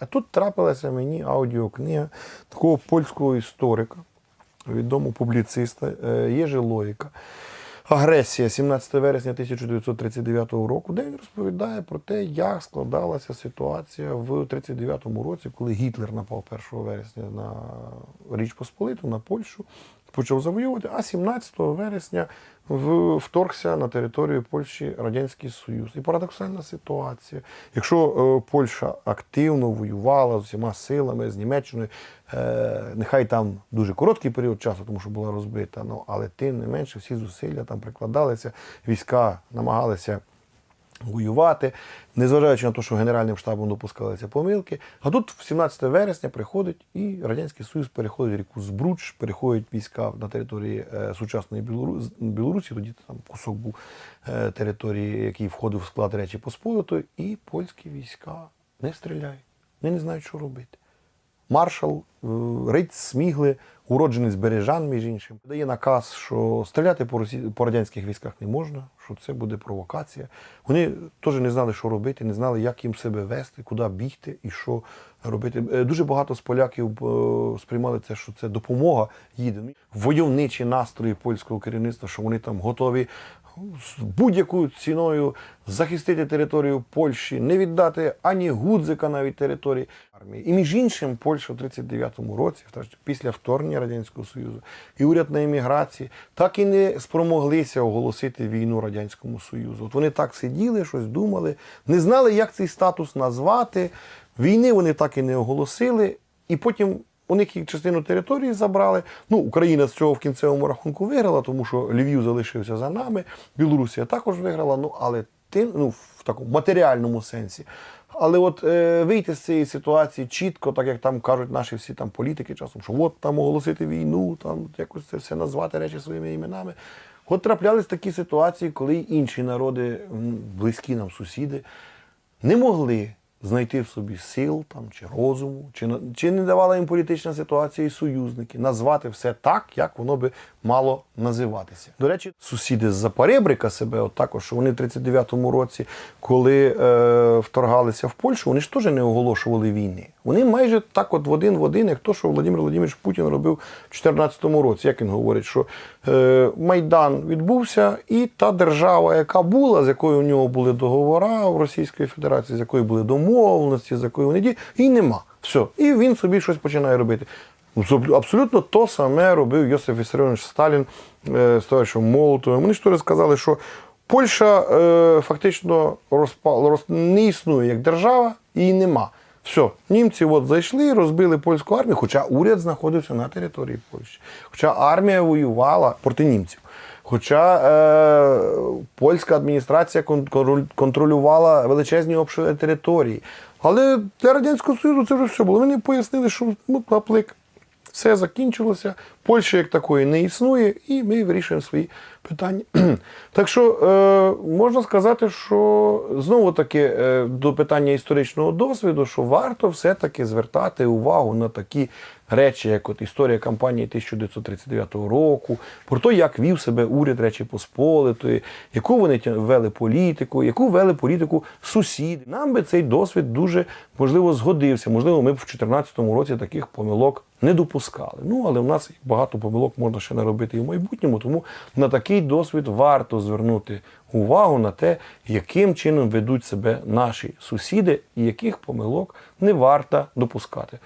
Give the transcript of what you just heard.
А тут трапилася мені аудіокнига такого польського історика, відомого публіциста е, Єжи Лоїка. Агресія 17 вересня 1939 року, де він розповідає про те, як складалася ситуація в 39 році, коли Гітлер напав 1 вересня на Річ Посполиту, на Польщу, почав завоювати, а 17 вересня вторгся на територію Польщі Радянський Союз. І парадоксальна ситуація. Якщо е, Польща активно воювала з усіма силами з Німеччиною, е, нехай там дуже короткий період часу, тому що була розбита, ну, але тим не менше всі зусилля там прикладалися, війська намагалися воювати, незважаючи на те, що Генеральним штабом допускалися помилки. А тут 17 вересня приходить і Радянський Союз переходить ріку Збруч, переходять війська на території е, сучасної Білору- Білорусі, тоді там кусок був е, території, який входив в склад Речі Посполитої, і польські війська не стріляють. Вони не знають, що робити. Маршал е, Риць Смігли, уродженець Бережан, між іншим, дає наказ, що стріляти по, росі... по радянських військах не можна, що це буде провокація. Вони теж не знали, що робити, не знали, як їм себе вести, куди бігти і що робити. Е, Дуже багато з поляків е, сприймали це, що це допомога їде. Войовничі настрої польського керівництва, що вони там готові з будь-якою ціною захистити територію Польщі, не віддати ані гудзика навіть території армії. І між іншим, Польща в 39-му році, після вторгнення Радянського Союзу, і уряд на еміграції так і не спромоглися оголосити війну Радянському Союзу. От вони так сиділи, щось думали, не знали, як цей статус назвати. Війни вони так і не оголосили, і потім. У них їх частину території забрали. Ну, Україна з цього в кінцевому рахунку виграла, тому що Львів залишився за нами. Білорусія також виграла, ну але тим, ну, в такому матеріальному сенсі. Але от е, вийти з цієї ситуації чітко, так як там кажуть наші всі там політики часом, що от там оголосити війну, там якось це все назвати речі своїми іменами. От траплялись такі ситуації, коли інші народи, близькі нам сусіди, не могли знайти в собі сил там, чи розуму, чи, чи не давала їм політична ситуація і союзники, назвати все так, як воно би мало називатися. До речі, сусіди з Запоребрика себе, от також, що вони в 39-му році, коли е, вторгалися в Польщу, вони ж теж не оголошували війни. Вони майже так, от в один в один, як то, що Володимир Володимирович Путін робив в 2014 році. Як він говорить, що е, Майдан відбувся, і та держава, яка була, з якою у нього були договори в Російської Федерації, з якою були домовленості, з якою вони діяли, і нема. Все. І він собі щось починає робити. Абсолютно то саме робив Йосиф Вісаріонович Сталін е, з товаришем Молотовим. Вони ж теж сказали, що Польща е, фактично розпа, роз, не існує як держава, її нема. Все, німці от зайшли, розбили польську армію, хоча уряд знаходився на території Польщі. Хоча армія воювала проти німців. Хоча е, польська адміністрація контролювала величезні обшири території. Але для Радянського Союзу це вже все було. Вони пояснили, що ну, гаплик, все закінчилося, Польща як такої не існує, і ми вирішуємо свої питання. так що е, можна сказати, що знову таки е, до питання історичного досвіду, що варто все-таки звертати увагу на такі речі, як от історія кампанії 1939 року, про те, як вів себе уряд Речі Посполитої, яку вони вели політику, яку вели політику сусіди. Нам би цей досвід дуже можливо згодився. Можливо, ми б в 2014 році таких помилок не допускали. Ну, але в нас багато помилок можна ще наробити і в майбутньому, тому на такий досвід варто звернути увагу на те, яким чином ведуть себе наші сусіди і яких помилок не варто допускати.